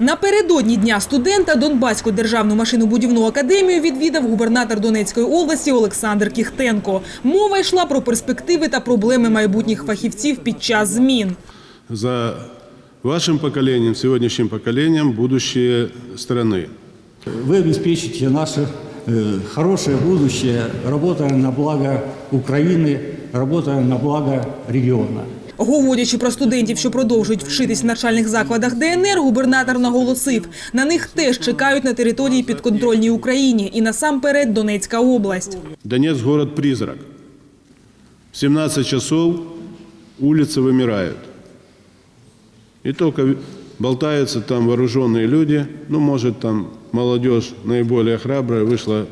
Напередодні Дня студента Донбаську державну машинобудівну академію відвідав губернатор Донецької області Олександр Кіхтенко. Мова йшла про перспективи та проблеми майбутніх фахівців під час змін. за вашим поколением, сегодняшним поколением будущее страны. Вы обеспечите наше э, хорошее будущее, работая на благо Украины, работая на благо региона. Говорячи про студентів, що продовжують вчитись в навчальних закладах ДНР, губернатор наголосив, на них теж чекають на території підконтрольній Україні і насамперед Донецька область. Донецк – город-призрак. В 17 часов улицы вымирают. И только болтаются там вооруженные люди, ну, может, там молодежь наиболее храбрая вышла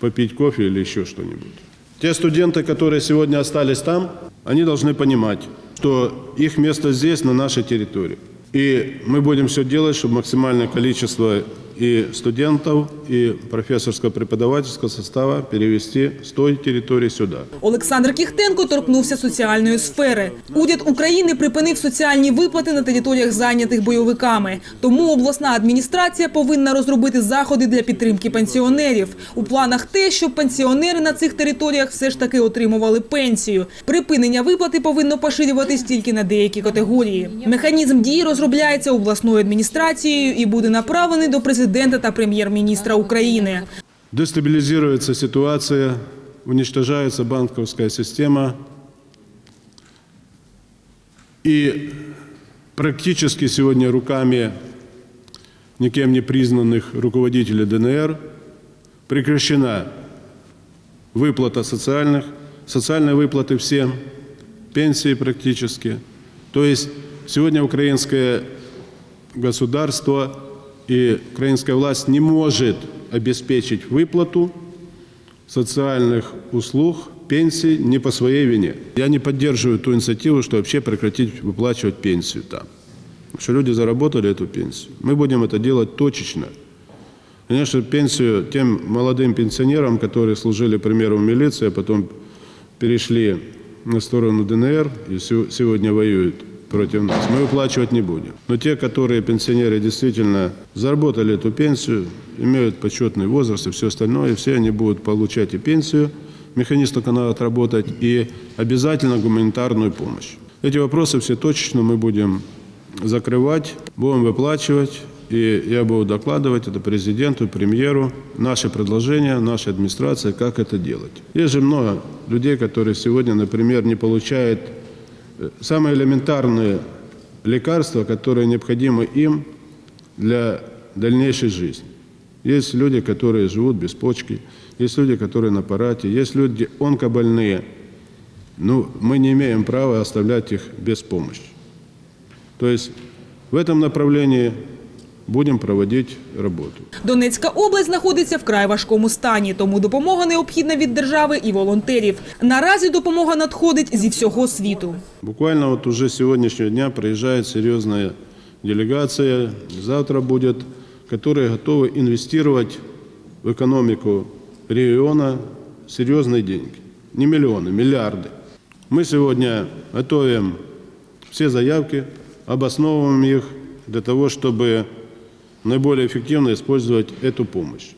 попить кофе или еще что-нибудь. Те студенты, которые сегодня остались там, они должны понимать, что их место здесь, на нашей территории. И мы будем все делать, чтобы максимальное количество и студентов, и профессорско-преподавательского состава перевести с той территории сюда. Олександр Кіхтенко торкнувся соціальної сфери. Уряд України припинив соціальні виплати на територіях зайнятих бойовиками. Тому обласна адміністрація повинна розробити заходи для підтримки пенсіонерів. У планах те, щоб пенсіонери на цих територіях все ж таки отримували пенсію. Припинення виплати повинно поширюватись тільки на деякі категорії. Механізм дії розробляється обласною адміністрацією і буде направлений до президента та прем'єр-міністра України. Дестабилизируется ситуация, уничтожается банковская система. И практически сегодня руками никем не признанных руководителей ДНР прекращена выплата социальных, социальные выплаты всем, пенсии практически. То есть сегодня украинское государство и украинская власть не может обеспечить выплату социальных услуг, пенсий не по своей вине. Я не поддерживаю ту инициативу, что вообще прекратить выплачивать пенсию там. Что люди заработали эту пенсию. Мы будем это делать точечно. Конечно, пенсию тем молодым пенсионерам, которые служили, к примеру, в милиции, а потом перешли на сторону ДНР и сегодня воюют против нас, мы выплачивать не будем. Но те, которые пенсионеры действительно заработали эту пенсию, имеют почетный возраст и все остальное, все они будут получать и пенсию, механизм только надо отработать, и обязательно гуманитарную помощь. Эти вопросы все точечно мы будем закрывать, будем выплачивать, и я буду докладывать это президенту, премьеру, наши предложения, нашей администрации, как это делать. Есть же много людей, которые сегодня, например, не получают самые элементарные лекарства, которые необходимы им для дальнейшей жизни. Есть люди, которые живут без почки, есть люди, которые на аппарате, есть люди онкобольные. Ну, мы не имеем права оставлять их без помощи. То есть в этом направлении будем проводить работу. Донецька область знаходиться в край важкому стані, тому допомога необхідна від держави і волонтерів. Наразі допомога надходить зі всього світу. Буквально вот уже с сегодняшнего дня приезжает серьезная делегация, завтра будет, которые готовы инвестировать в экономику региона серьезные деньги. Не миллионы, миллиарды. Мы сегодня готовим все заявки, обосновываем их для того, чтобы наиболее эффективно использовать эту помощь.